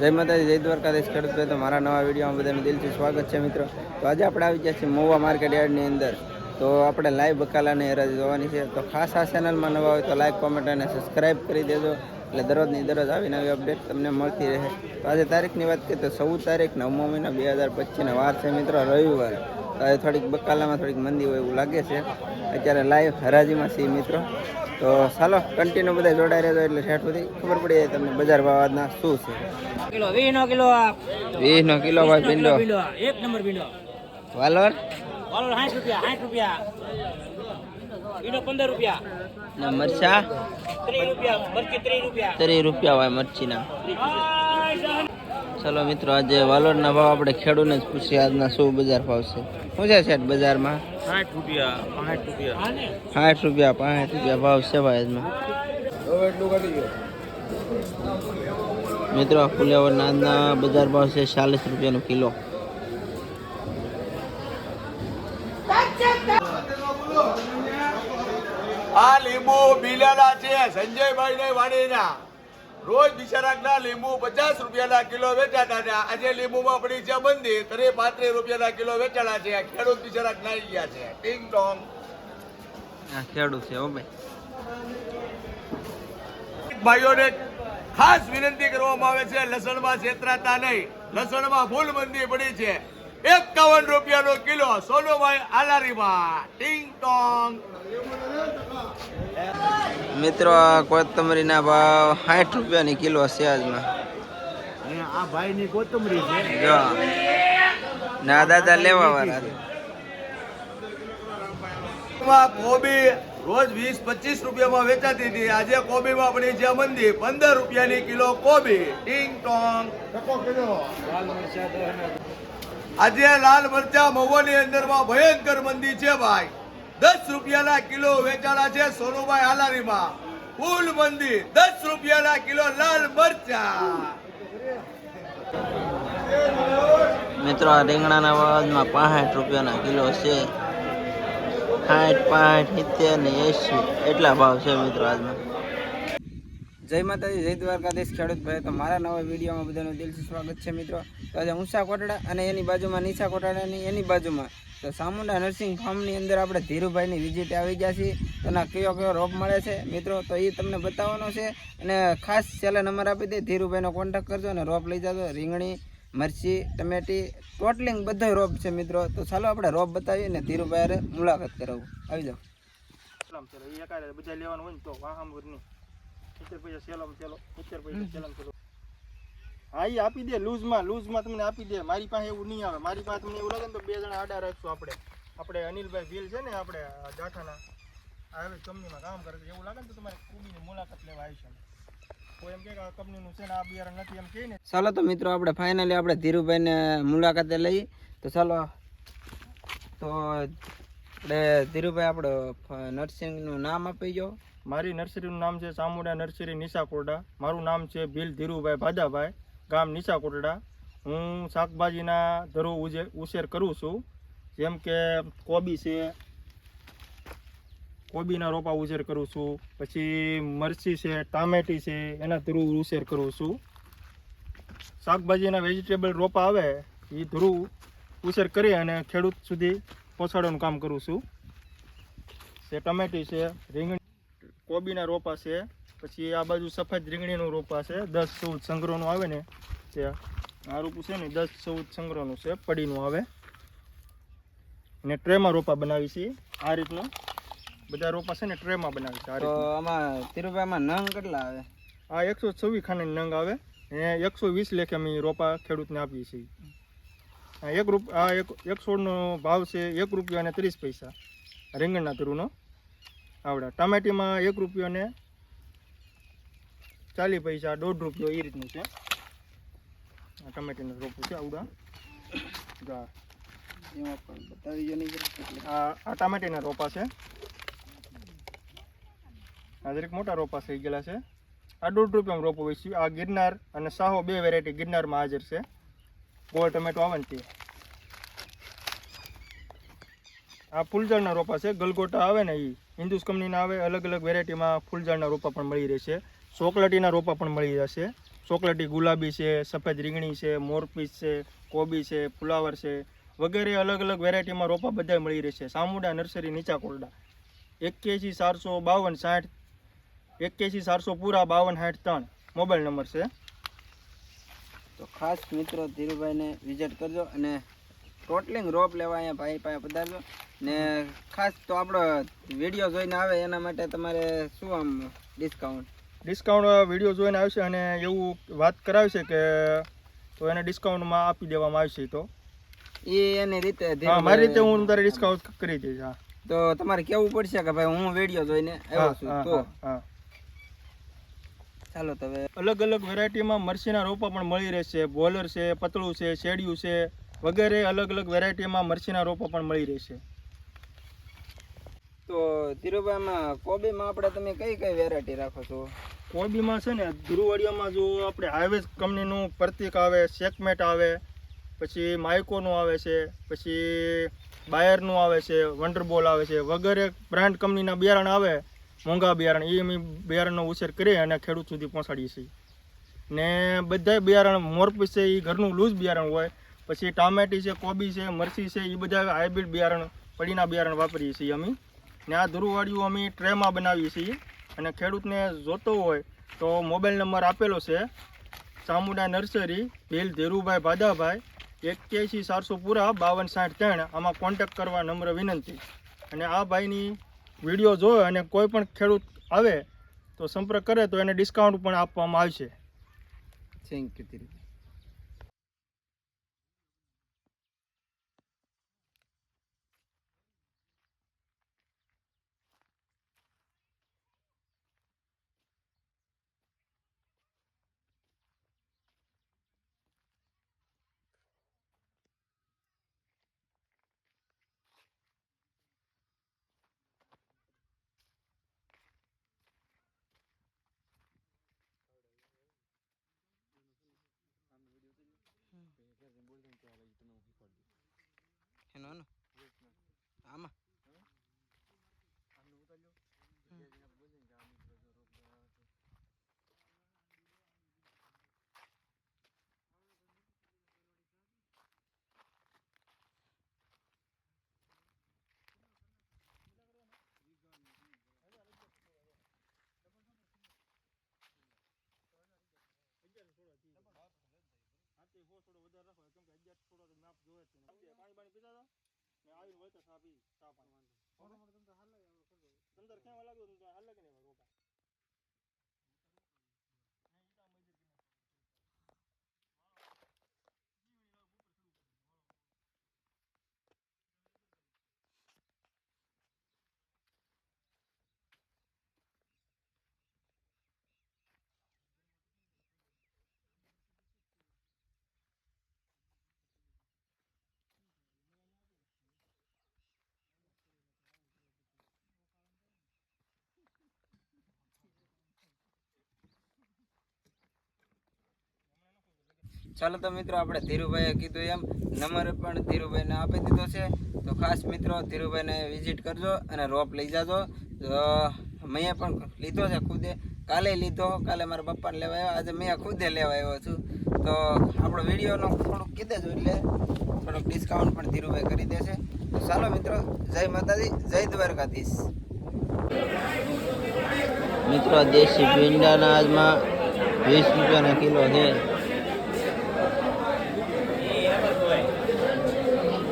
જય માતાજી, જય દ્વારકાધીશ. ખેડૂત તો મારા નવા વિડીયોમાં બધાને દિલથી સ્વાગત છે મિત્રો. તો આજે આપણે આવી ગયા છીએ મોવા માર્કેટ યાર્ડની અંદર. તો આપણે લાઈવ બકાલાની હરાજી જોવાની છે. તો ખાસ આ ચેનલમાં નવા હોય તો લાઈક, કોમેન્ટ અને સબસ્ક્રાઈબ કરી દેજો. એટલે દરરોજની દરરોજ આવી નવી અપડેટ તમને મળતી રહે. તો આજે તારીખની વાત કરીએ તો ચૌદ તારીખ નવમો મહિના બે હજાર પચીસના વાર છે મિત્રો, રવિવાર. થોડીક બકાલામાં થોડીક મંદી હોય એવું લાગે છે. અત્યારે લાઈવ હરાજીમાં છીએ મિત્રો. તો ચાલો કન્ટિન્યુ બધા જોડાઈ રહેજો એટલે શેઠ સુધી. ખબર પડી જાય તમને બજાર ભાવ આજના શું છે. કિલો વીસ નો કિલો વીસ નો કિલો ભાઈ ભીંડો. એક નંબર ભીંડો. વાલોર? વાલોર સાઠ રૂપિયા સાઠ રૂપિયા. ભીંડો પંદર રૂપિયા. ને મરચા? ત્રીસ રૂપિયા મરચી ત્રીસ રૂપિયા. ત્રીસ રૂપિયા હોય મરચીના. ચલો મિત્રો આજે વાલોરના ભાવ આપણે ખેડૂને જ પૂછીએ. આજના શું બજાર ભાવ છે? શું છે શેઠ બજારમાં? સાઠ રૂપિયા પાંઠ રૂપિયા. સાઠ રૂપિયા પાંઠ રૂપિયા ભાવ છે ભાઈ આજમાં મિત્રો ફુલેવરના આજના બજાર ભાવ છે ચાલીસ રૂપિયાનો કિલો. આ લીંબુ બિલાડા છે સંજયભાઈ ને વાણીના રોજ બિચારાકના લીંબુ પચાસ રૂપિયાના કિલો વેચાતા હતા. આજે લીંબુમાં પડી છે બંધી તરી પાંત્રીસ રૂપિયાના કિલો વેચાણા છે. ખેડૂત બિચારા નાઈ ગયા છે. ટિંગ ટોંગ ખેડૂત છે ભાઈ. ભાઈઓને ખાસ વિનંતી કરવામાં આવે છે લસણમાં છેતરાતા નહીં. લસણમાં ફૂલ મંદી પડી છે. એકાવન રૂપિયાનો કિલો સોનુભાઈ આલારીમાં. ટિંગ ટોંગ મિત્રો આ કોથમરીના ભાવ સાઠ રૂપિયાની કિલો છે આજમાં આ ભાઈની કોથમરી છે. જો. ના દાદા લેવા વાળા છે. માં કોબી રોજ વીસ પચીસ રૂપિયામાં વેચાતી હતી. આજે કોબીમાં આપણી જે મંદી પંદર રૂપિયાની કિલો કોબી. ટિંગ ટોંગ. આજે લાલ મરચા મહુવાની અંદરમાં ભયંકર મંદી છે ભાઈ. દસ રૂપિયાના કિલો વેચાણા છે સોનુભાઈ હાલારીમાં. ફૂલ મંદી દસ રૂપિયાના કિલો લાલ મરચા. મિત્રો આ રીંગણાના ભાવમાં પાંસઠ રૂપિયાના કિલો છે. સાઠ પાંઠ સિત્તેર ને એંશી. એટલા ભાવ છે મિત્રો આજમાં જય માતાજી જય દ્વારકાધીશ ખેડૂત ભાઈ તો મારા નવા વિડીયોમાં બધાનું દિલથી સ્વાગત છે મિત્રો. તો આજે ઊંચા કોટડા અને એની બાજુમાં નીચા કોટડાની એની બાજુમાં તો સામુંડા નર્સિંગ ફાર્મની અંદર આપણે ધીરુભાઈની વિઝિટ આવી ગયા છીએ. તો ના કયો કયો રોપ મળે છે મિત્રો? તો એ તમને બતાવવાનો છે. અને ખાસ છેલ્લે નંબર આપી દે, ધીરુભાઈનો કોન્ટેક્ટ કરજો અને રોપ લઈ જજો. રીંગણી, મરચી, ટમેટી, ટોટલિંગ બધો રોપ છે મિત્રો. તો ચાલો આપણે રોપ બતાવીએ અને ધીરુભાઈ મુલાકાત કરાવું. આવી જાઓ. બધા લેવાનું હોય ને તો સિત્તેર પૈસા સેલમ ચલો સિત્તેર ચલો હા એ આપી દે લૂઝમાં લૂઝમાં તમને આપી દે. મારી પાસે એવું નહીં આવે. મારી પાસે તમને એવું લાગે ને તો બે જણા આડા રાખશું આપણે. આપણે અનિલભાઈ ભીલ છે ને આપણે જાઠાના આવે કંપનીમાં કામ કરે છે. એવું લાગે ને તો તમારે કુબીની મુલાકાત લેવા આવી છે. એમ કહે કંપનીનું છે ને નથી એમ કહે ચાલો તો મિત્રો આપણે ફાઇનલી આપણે ધીરુભાઈને મુલાકાતે લઈ. તો ચાલો તો આપણે ધીરુભાઈ આપણો નર્સિંગનું નામ આપી ગયો મારી નર્સરીનું નામ છે સામુડા નર્સરી નિશાકોરડા. મારું નામ છે ભીલ ધીરુભાઈ ભાદાભાઈ. ગામ નિશાકોરડા હું શાકભાજીના ધરો ઉછેર કરું છું. જેમ કે કોબી છે, કોબીના રોપા ઉછેર કરું છું. પછી મરચી છે, ટામેટી છે, એના ધ્રુવ ઉછેર કરું છું. શાકભાજીના વેજીટેબલ રોપા આવે એ ધ્રુવ ઉછેર કરી અને ખેડૂત સુધી પહોંચાડવાનું કામ કરું છું. છે ટમેટી છે, રીંગણી, કોબીના રોપા છે પછી આ બાજુ સફેદ રીંગણીનું રોપા છે. દસ ચૌદ સંગ્રહનું આવે ને તે આ રોપું છે ને દસ ચૌદ સંગ્રહનું છે પડીનું આવે. ને ટ્રેમાં રોપા બનાવી છે. આ રીતનું બધા રોપા છે ને ટ્રેમાં બનાવી છે આમાં ધીરુભાઈમાં નંગ કેટલા આવે? આ એકસો છવ્વીસ ખાને નંગ આવે. ને એકસો વીસ લેખે અમે રોપા ખેડૂતને આપીએ છીએ. એક રૂપ આ એક એક છોડનો ભાવ છે એક રૂપિયા અને ત્રીસ પૈસા રીંગણના ધ્રુવનો આવડા. ટામેટીમાં એક રૂપિયા ને ચાલીસ પૈસા દોઢ રૂપિયો એ રીતનું છે. આ ટમેટીનું રોપું છે આવડા. એમાં પણ બતાવી નહીં આ આ ટામેટીના રોપા છે. આ દરેક મોટા રોપા થઈ ગયેલા છે. આ દોઢ રૂપિયામાં રોપો હોય છે આ ગિરનાર અને સાહો બે વેરાયટી ગિરનારમાં હાજર છે. ગોળ ટમેટો આવે ને તે. આ ફૂલઝાડના રોપા છે. ગલગોટા આવે ને એ હિન્દુસ કંપનીના આવે. અલગ અલગ વેરાયટીમાં ફૂલઝાડના રોપા પણ મળી રહેશે ચોકલેટીના રોપા પણ મળી જશે ચોકલેટી ગુલાબી છે, સફેદ રીંગણી છે, મોરપીસ છે, કોબી છે, ફુલાવર છે, વગેરે અલગ અલગ વેરાયટીમાં રોપા બધા મળી રહેશે સામુડા, નર્સરી નીચા કોરડા એક્યાસી ચારસો બાવન સાઠ એક્યાસી ચારસો પૂરા બાવન સાઠ ત્રણ. મોબાઈલ નંબર છે. તો ખાસ મિત્રો ધીરુભાઈને વિઝિટ કરજો અને ટોટલિંગ રોપ લેવા અહીંયા ભાઈ પાસે પધારજો. ને ખાસ તો આપણો વીડિયો જોઈને આવે એના માટે તમારે શું આમ ડિસ્કાઉન્ટ ડિસ્કાઉન્ટ વીડિયો જોઈને આવશે અને એવું વાત કરાવશે કે તો એને ડિસ્કાઉન્ટમાં આપી દેવામાં આવશે તો. એ એની રીતે હા મારી રીતે હું તારે ડિસ્કાઉન્ટ કરી દઈશ હા. તો તમારે કેવું પડશે કે ભાઈ હું વીડિયો જોઈને આવ્યો છું તો? હા. ચાલો તો અલગ અલગ વેરાયટીમાં મરસીના રોપા પણ મળી રહેશે બોલર છે પતળું છે શેડિયું છે વગેરે અલગ અલગ વેરાયટીમાં મરસીના રોપા પણ મળી રહેશે. તો ધીરુભાઈમાં કોબીમાં આપણે તમે કઈ કઈ વેરાયટી રાખો છો? કોબીમાં છે ને ધ્રુવાડિયામાં જો આપણે હાઈવેસ કંપનીનું પ્રતિક આવે, સેકમેટ આવે, પછી માઇકોનું આવે છે, પછી બાયરનું આવે છે, વંડરબોલ આવે છે, વગેરે બ્રાન્ડ કંપનીના બિયારણ આવે, મોંઘા બિયારણ એ અમે બિયારણનો ઉછેર કરી અને ખેડૂત સુધી પહોંચાડીએ છીએ. ને બધા બિયારણ મોરપી છે એ ઘરનું લૂઝ બિયારણ હોય, પછી ટામેટી છે, કોબી છે, મરચી છે એ બધા હાઇબ્રિડ બિયારણ, પડીના બિયારણ વાપરીએ છીએ અમે. ને આ ધ્રુવવાળીઓ અમે ટ્રેમાં બનાવીએ છીએ. અને ખેડૂતને જોતો હોય તો મોબાઈલ નંબર આપેલો છે. ચામુંડા નર્સરી, ભીલ ધીરુભાઈ ભાદાભાઈ, એક્યાસી ચારસો પૂરા, બાવન સાઠ ત્રણ. આમાં કોન્ટેક કરવા નમ્ર વિનંતી. અને આ ભાઈની વીડિયો જોયો અને કોઈ પણ ખેડૂત આવે તો સંપર્ક કરે તો એને ડિસ્કાઉન્ટ પણ આપવામાં આવશે. થેન્ક યુ ఏనోను ఆమా થોડો વધારે રાખો કેમ કે ધીરુભાઈ એનો ને. આમાં ચાલો તો મિત્રો, આપણે ધીરુભાઈએ કીધું એમ, નંબર પણ ધીરુભાઈને આપી દીધો છે. તો ખાસ મિત્રો, ધીરુભાઈને વિઝિટ કરજો અને રોપ લઈ જાજો. મેં પણ લીધો છે ખુદે. કાલે લીધો, કાલે મારા પપ્પાને લેવા આવ્યો. આજે મેં ખુદે લેવા આવ્યો છું. તો આપણો વિડીયોનો થોડુંક કીધે જ એટલે થોડુંક ડિસ્કાઉન્ટ પણ ધીરુભાઈ કરી દેશે તો ચાલો મિત્રો, જય માતાજી, જય દ્વારકાધીશ. મિત્રો, દેશી ભીંડાના આજમાં વીસ રૂપિયાના કિલો છે.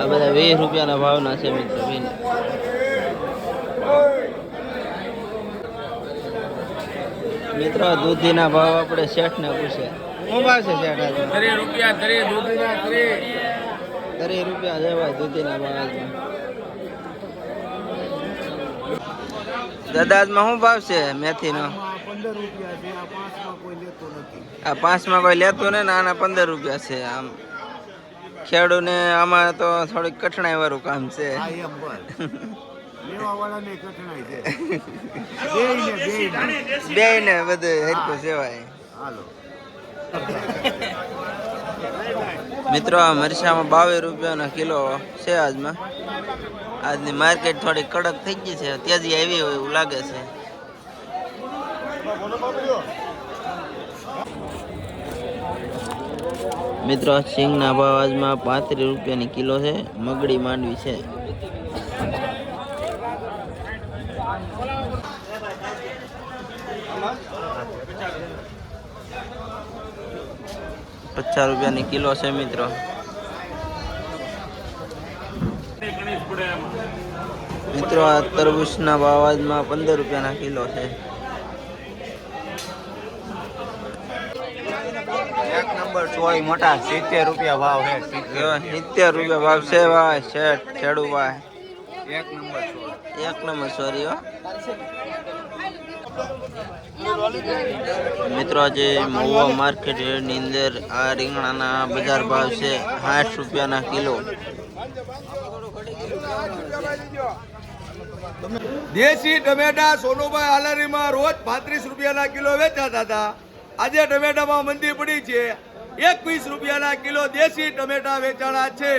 આ બધા વીસ રૂપિયાના ભાવના છે મિત્રો ભીંડા મિત્રો દૂધીના ભાવ આપણે શેઠને પૂછે. શું ભાવ છે શેઠ ત્રીસ રૂપિયા ત્રીસ દૂધીના ત્રીસ ત્રીસ રૂપિયા છે ભાઈ દૂધીના ભાવ દાદાજમાં શું ભાવ છે મેથીનો? આ પાંચમાં કોઈ લેતો નથી. આ પાંચમાં કોઈ લેતો ને આના પંદર રૂપિયા છે આમ. ખેડૂને આમાં તો થોડીક કઠણાઈ વાળું કામ છે. બે ને બધું હરખું સેવાય. મિત્રો આ મરચામાં બાવીસ રૂપિયાનો કિલો છે આજમાં. આજની માર્કેટ થોડી કડક થઈ ગઈ છે. ત્યાંથી આવી હોય એવું લાગે છે. મિત્રો, સિંગના ભાવ આજમાં પાંત્રીસ રૂપિયાની કિલો છે, મગડી માંડવી છે. પચાસ રૂપિયાની કિલો છે, મિત્રો. મિત્રો, આ તરબૂચના ભાવ આજમાં પંદર રૂપિયાના કિલો છે એક નંબર મોટા સિત્તેર રૂપિયા ભાવ છે સિત્તેર. રૂપિયા ભાવ છે ભાઈ શેઠ ખેડુ ભાઈ એક નંબર એક નંબર સોરી હો. મિત્રો આજે મહુવા માર્કેટની અંદર આ રીંગણાના બજાર ભાવ છે સાઠ રૂપિયાના કિલો. દેશી ટમેટા સોનુભાઈ હાલારીમાં રોજ પાંત્રીસ રૂપિયાના કિલો વેચાતા હતા આજે ટમેટામાં મંદી પડી છે. એકવીસ રૂપિયાના કિલો દેશી ટમેટા વેચાણા છે.